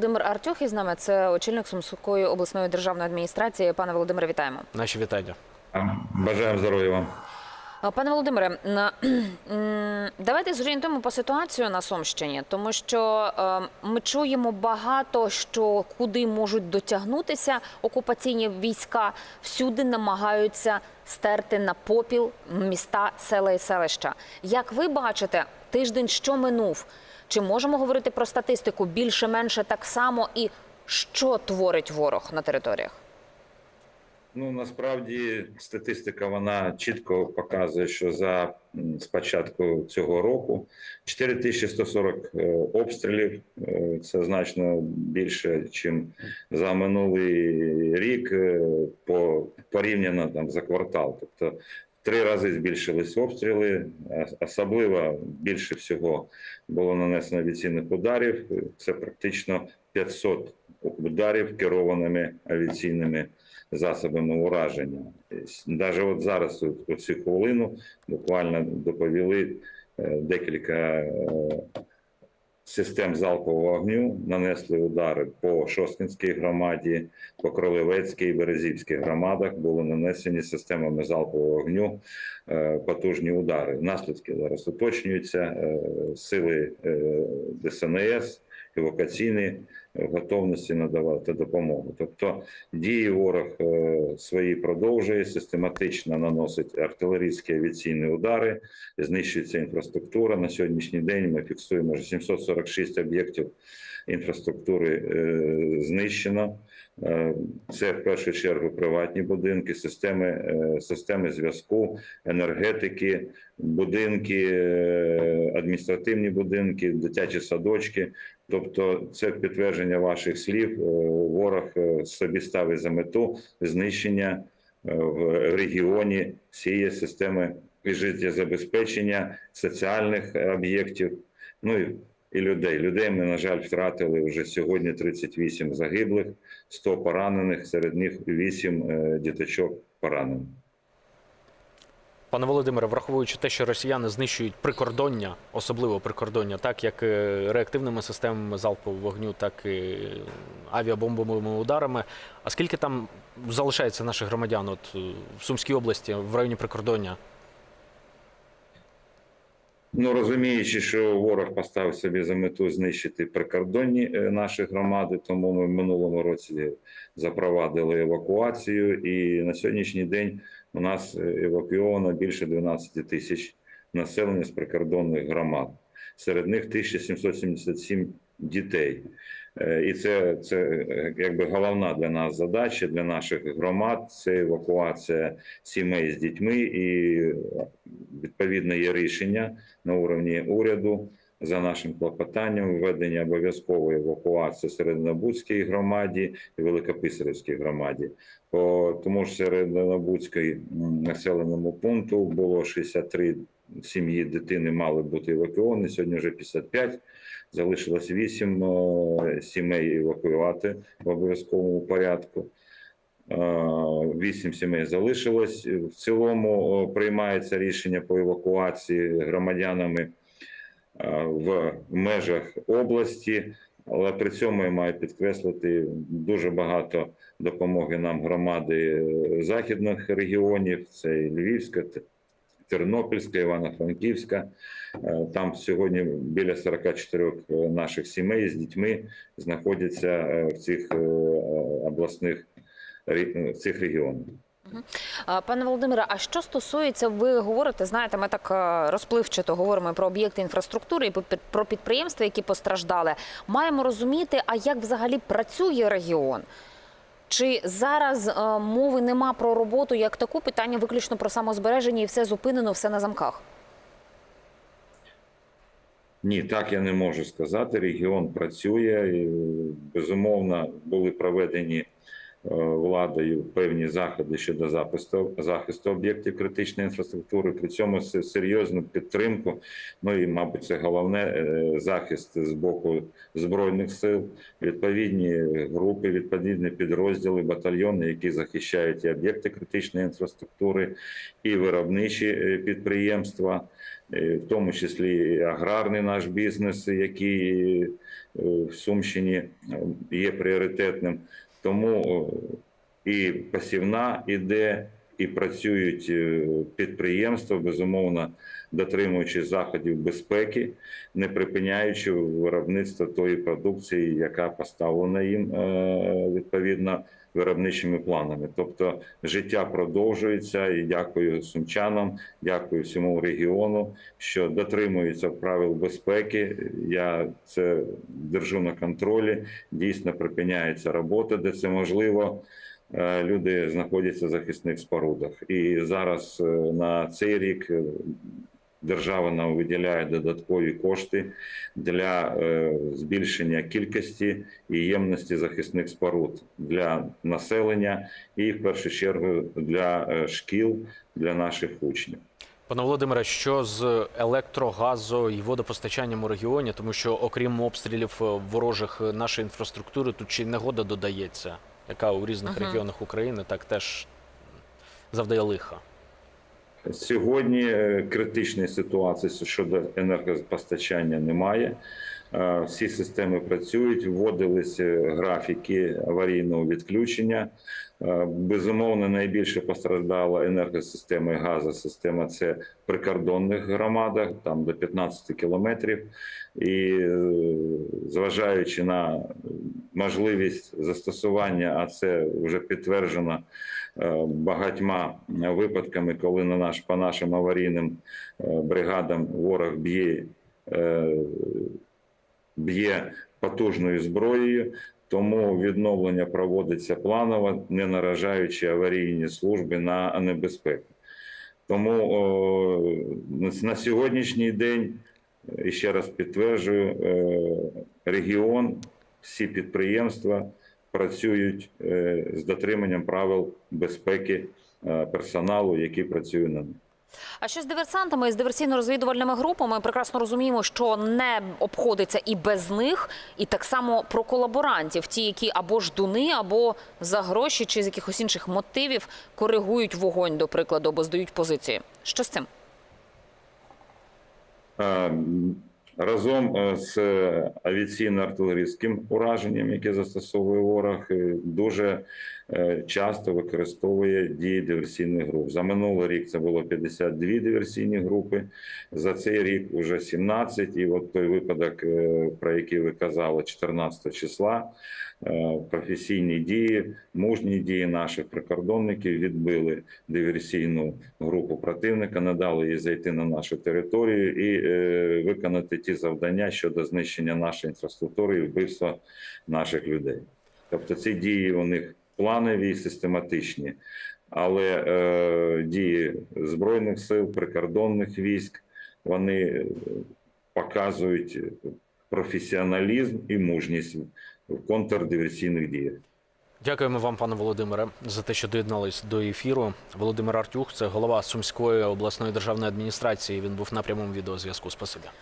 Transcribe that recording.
Володимир Артюх із нами. Це очільник Сумської обласної державної адміністрації. Пане Володимире, вітаємо. Наші вітання. Бажаємо здоров'я вам. Пане Володимире, давайте зорієнтуємо по ситуацію на Сумщині, тому що е, ми чуємо багато, що куди можуть дотягнутися окупаційні війська, всюди намагаються стерти на попіл міста, села і селища. Як ви бачите, тиждень, що минув, чи можемо говорити про статистику більше-менше так само, і що творить ворог на територіях? Ну насправді статистика вона чітко показує, що за м, з початку цього року 4140 е, обстрілів. е, Це значно більше, ніж за минулий рік е, по порівняно там за квартал. Тобто три рази збільшились обстріли. Особливо більше всього було нанесено авіаційних ударів. Це практично 500 ударів керованими авіаційними засобами ураження. Навіть от зараз, у- цю хвилину, буквально доповіли е, декілька е, систем залпового вогню, нанесли удари по Шосткінській громаді, по Кролевецькій і Березівській громадах. Були нанесені системами залпового вогню е, потужні удари. Наслідки зараз уточнюються. Е, Сили е, ДСНС, евакуаційні готовності надавати допомогу. Тобто дії ворог е, свої продовжує, систематично наносить артилерійські авіаційні удари, знищується інфраструктура. На сьогоднішній день ми фіксуємо вже 746 об'єктів інфраструктури е, знищено. Е, Це в першу чергу приватні будинки, системи, системи зв'язку, енергетики, будинки, адміністративні будинки, дитячі садочки. Тобто, це підтвердження ваших слів. Е, Ворог е, собі ставить за мету знищення е, в регіоні всієї системи життєзабезпечення соціальних об'єктів. Ну і і людей. Людей ми, на жаль, втратили вже сьогодні 38 загиблих, 100 поранених, серед них 8 е, діточок поранених. Пане Володимире, враховуючи те, що росіяни знищують прикордоння, особливо прикордоння, так як е, реактивними системами залпового вогню, так і авіабомбовими ударами. А скільки там залишається наших громадян от, е, в Сумській області, в районі прикордоння? Ну розуміючи, що ворог поставив собі за мету знищити прикордонні е, наші громади, тому ми в минулому році запровадили евакуацію, і на сьогоднішній день у нас е, евакуйовано більше 12 тисяч населення з прикордонних громад. Серед них 1777 дітей. Е, І це, це е, якби головна для нас задача для наших громад. Це евакуація сімей з дітьми, і відповідно є рішення на уровні уряду за нашим клопотанням введення обов'язкової евакуації Середнобудській громаді і Великописарівській громаді. По тому ж Середнобудській населеному пункту було 63 сім'ї дитини мали бути евакуовані. Сьогодні вже 55. Залишилось 8 е, сімей евакуювати в обов'язковому порядку. Вісім сімей залишилось. В цілому приймається рішення по евакуації громадянами в межах області, але при цьому я маю підкреслити дуже багато допомоги нам громади е, західних регіонів. Це і Львівська, Тернопільська, Івано-Франківська. Е, Там сьогодні біля 44 наших сімей з дітьми знаходяться е, в цих е, обласних в цих регіонах. Пане Володимире, а що стосується, ви говорите, знаєте, ми так е, розпливчато говоримо про об'єкти інфраструктури і про підприємства, які постраждали. Маємо розуміти, а як взагалі працює регіон? Чи зараз е, мови нема про роботу як таку питання виключно про самозбереження і все зупинено, все на замках? Ні, так я не можу сказати. Регіон працює. Безумовно, були проведені владою певні заходи щодо захисту, захисту об'єктів критичної інфраструктури. При цьому серйозну підтримку. Ну і, мабуть, це головне е, захист з боку збройних сил, відповідні групи, відповідні підрозділи, батальйони, які захищають і об'єкти критичної інфраструктури, і виробничі е, підприємства, е, в тому числі і аграрний наш бізнес, який е, в Сумщині е, є пріоритетним. Тому е, і посівна іде, і працюють е, підприємства, безумовно, дотримуючись заходів безпеки, не припиняючи виробництво тої продукції, яка поставлена їм е, відповідно виробничими планами. Тобто життя продовжується, і дякую сумчанам, дякую всьому регіону, що дотримуються правил безпеки. Я це держу на контролі. Дійсно припиняється робота, де це можливо. Е, Люди знаходяться в захисних спорудах, і зараз е, на цей рік е, держава нам виділяє додаткові кошти для збільшення кількості і ємності захисних споруд для населення і в першу чергу для шкіл, для наших учнів. Пане Володимире, що з електро, газо і водопостачанням у регіоні, тому що окрім обстрілів ворожих нашої інфраструктури, тут ще й негода додається, яка у різних Ага. регіонах України так теж завдає лиха. Сьогодні е, критичної ситуації щодо енергопостачання немає. Е, Всі системи працюють, вводились е, графіки аварійного відключення. Е, Безумовно, найбільше постраждала енергосистема і газосистема це прикордонних громадах, там до 15 кілометрів. І зважаючи на можливість застосування, а це вже підтверджено багатьма випадками, коли на наш по нашим аварійним бригадам ворог б'є б'є потужною зброєю. Тому відновлення проводиться планово, не наражаючи аварійні служби на небезпеку. Тому на сьогоднішній день, і ще раз підтверджую, е, регіон, всі підприємства працюють е, з дотриманням правил безпеки е, персоналу, який працює на них. А що з диверсантами і з диверсійно-розвідувальними групами? Ми прекрасно розуміємо, що не обходиться і без них, і так само про колаборантів, ті, які або ждуни, або за гроші чи з якихось інших мотивів коригують вогонь, до прикладу, або здають позиції. Що з цим? Разом е, з авіаційно-артилерійським ураженням, яке застосовує ворог, е, дуже часто використовує дії диверсійних груп. За минулий рік це було 52 диверсійні групи. За цей рік вже 17. І от той випадок, е, про який ви казали, 14 числа. е, Професійні дії, мужні дії наших прикордонників відбили диверсійну групу противника, не дали їй зайти на нашу територію і е, виконати ті завдання щодо знищення нашої інфраструктури і вбивства наших людей. Тобто ці дії у них планові і систематичні, але е, дії збройних сил, прикордонних військ вони показують професіоналізм і мужність в контрдиверсійних діях. Дякуємо вам, пане Володимире, за те, що доєднались до ефіру. Володимир Артюх, це голова Сумської обласної державної адміністрації. Він був на прямому відеозв'язку. Спасибі.